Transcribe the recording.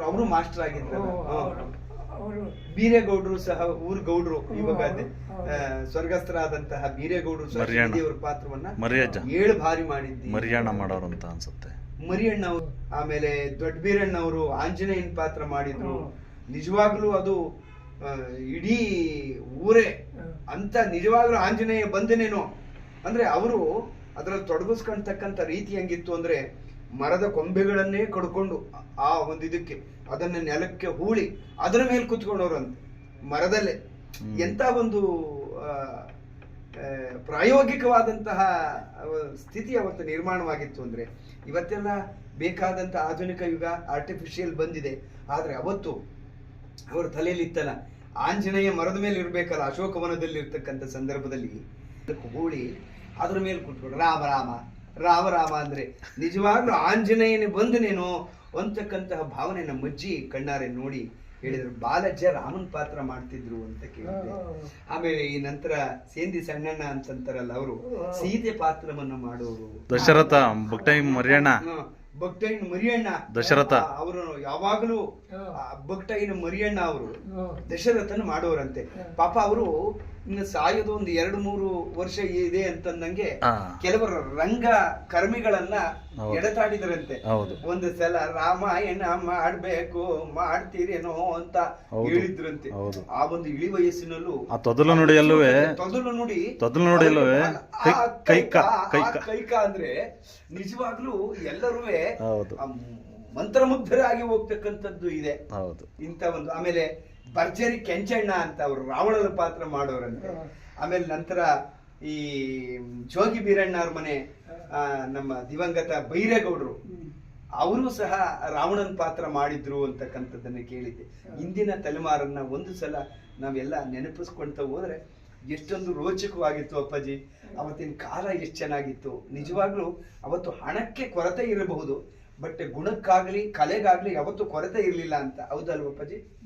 ಅವರು ಮಾಸ್ಟರ್ ಆಗಿದ್ರು ಅವರು ಬೀರೇಗೌಡರು ಸಹ ಊರ್ ಗೌಡರು ಇವಾಗ ಸ್ವರ್ಗಸ್ಥರಾದಂತಹ ಬೀರೇಗೌಡರು ಸಹ. ದೇವರ ಪಾತ್ರವನ್ನ. ಏಳು ಬಾರಿ ಮಾಡಿದ್ದಿ. ಮರಿಯಾಣ ಮಾಡೋರು ಅಂತ ಅನ್ಸುತ್ತೆ. ಮರಿಯಣ್ಣ ಅವರು ಆಮೇಲೆ ದೊಡ್ಡ ಬೀರಣ್ಣ ಅವರು ಆಂಜನೇಯನ್ ಪಾತ್ರ ಮಾಡಿದ್ರು. ನಿಜವಾಗ್ಲೂ ಅದು ಇಡೀ ಊರೇ ಅಂತ ನಿಜವಾಗ್ಲೂ ಆಂಜನೇಯ ಬಂದನೇನೋ ಅಂದ್ರೆ ಅವರು ಅದ್ರಲ್ಲಿ ತೊಡಗಿಸ್ಕೊಂಡ್ತಕ್ಕಂಥ ರೀತಿ ಹೆಂಗಿತ್ತು ಅಂದ್ರೆ ಮರದ ಕೊಂಬೆಗಳನ್ನೇ ಕಡ್ಕೊಂಡು ಆ ಒಂದು ಇದಕ್ಕೆ ಅದನ್ನ ನೆಲಕ್ಕೆ ಹೂಳಿ ಅದರ ಮೇಲೆ ಕುತ್ಕೊಂಡವ್ರಂತೆ. ಮರದಲ್ಲೇ. ಎಂತ ಒಂದು ಪ್ರಾಯೋಗಿಕವಾದಂತಹ ಸ್ಥಿತಿ ಅವತ್ತು ನಿರ್ಮಾಣವಾಗಿತ್ತು ಅಂದ್ರೆ ಇವತ್ತೆಲ್ಲ ಬೇಕಾದಂತ ಆಧುನಿಕ ಯುಗ ಆರ್ಟಿಫಿಷಿಯಲ್ ಬಂದಿದೆ. ಆದ್ರೆ ಅವತ್ತು ಅವರ ತಲೆಯಲ್ಲಿ ಇತ್ತಲ್ಲ ಆಂಜನೇಯ ಮರದ ಮೇಲೆ ಇರ್ಬೇಕಲ್ಲ ಅಶೋಕವನದಲ್ಲಿ ಇರ್ತಕ್ಕಂಥ ಸಂದರ್ಭದಲ್ಲಿ ಹೂಳಿ ಅದ್ರ ಮೇಲೆ ಕುತ್ಕೊಂಡು ರಾಮ ರಾಮ ರಾಮ ರಾಮ ಅಂದ್ರೆ ನಿಜವಾಗ್ಲೂ ಆಂಜನೇಯನೇ ಬಂದನೇನೋ ಅಂತಕ್ಕಂತಹ ಭಾವನೆ ನಮ್ಮ ಅಜ್ಜಿ ಕಣ್ಣಾರೆ ನೋಡಿ ಹೇಳಿದ್ರು. ಬಾಲಜ್ಜ ರಾಮನ್ ಪಾತ್ರ ಮಾಡ್ತಿದ್ರು ಅಂತ ಕೇಳಿದೆ ಆಮೇಲೆ ಈ ನಂತರ ಸೇಂದಿ ಸಣ್ಣಣ್ಣ ಅಂತಂತಾರಲ್ಲ ಅವರು ಸೀತೆ ಪಾತ್ರವನ್ನು ಮಾಡೋರು. ದಶರಥ ಭಕ್ತೈ ಮರಿಯಣ್ಣ. ಭಕ್ತೈನ್ ಮರಿಯಣ್ಣ. ದಶರಥ. ಅವರು ಯಾವಾಗಲೂ ಭಕ್ತೈನ್ ಮರಿಯಣ್ಣ ಅವರು. ದಶರಥನ ಮಾಡೋರಂತೆ. ಪಾಪ ಅವರು ಇನ್ನು ಸಾಯೋದು ಒಂದು ಎರಡು ಮೂರು ವರ್ಷ ಇದೆ ಅಂತಂದಂಗೆ. ಕೆಲವರು ರಂಗ ಕರ್ಮಿಗಳನ್ನ. ಎಡತಾಡಿದ್ರಂತೆ. ಒಂದು ಸಲ ರಾಮಾಯಣ ಮಾಡ್ಬೇಕು ಮಾಡ್ತೀರೇನೋ ಅಂತ ಹೇಳಿದ್ರಂತೆ. ಆ ಒಂದು ಇಳಿ ವಯಸ್ಸಿನಲ್ಲೂ ಆ ತೊದಲು ಅಲ್ಲವೇ ತೊದಲು ನುಡಿ ತೊದಲು ನೋಡಿ ಕೈ- ಕೈಕ ಕೈಕ ಕೈಕ. ಅಂದ್ರೆ ನಿಜವಾಗ್ಲೂ ಎಲ್ಲರೂ ಮಂತ್ರಮುಗ್ಧರಾಗಿ ಹೋಗ್ತಕ್ಕಂಥದ್ದು ಇದೆ. ಇಂತ ಇಂಥ ಒಂದು ಆಮೇಲೆ ಭರ್ಜರಿ ಕೆಂಚಣ್ಣ ಅಂತ ಅವರು ರಾವಣನ ಪಾತ್ರ ಮಾಡೋರಂತೆ. ಆಮೇಲೆ ನಂತರ ಈ ಜೋಗಿ ಬೀರಣ್ಣ ಅವ್ರ ಮನೆ ಆ, ನಮ್ಮ ದಿವಂಗತ ಬೈರೇಗೌಡರು ಅವರು ಸಹ ರಾವಣನ ಪಾತ್ರ ಮಾಡಿದ್ರು ಅಂತಕ್ಕಂಥದ್ದನ್ನ ಕೇಳಿದ್ದೆ. ಇಂದಿನ ತಲೆಮಾರನ್ನ ಒಂದು ಸಲ ನಾವೆಲ್ಲ ನೆನಪಿಸ್ಕೊಂತ ಹೋದ್ರೆ ಎಷ್ಟೊಂದು ರೋಚಕವಾಗಿತ್ತು ಅಪ್ಪಾಜಿ. ಅವತ್ತಿನ ಕಾಲ ಎಷ್ಟು ಚೆನ್ನಾಗಿತ್ತು. ನಿಜವಾಗ್ಲೂ ಅವತ್ತು ಹಣಕ್ಕೆ ಕೊರತೆ ಇರಬಹುದು ಬಟ್ ಗುಣಕ್ಕಾಗ್ಲಿ ಕಲೆಗಾಗ್ಲಿ ಯಾವತ್ತು ಕೊರತೆ ಇರಲಿಲ್ಲ ಅಂತ. ಹೌದಲ್ವ ಅಪ್ಪಾಜಿ?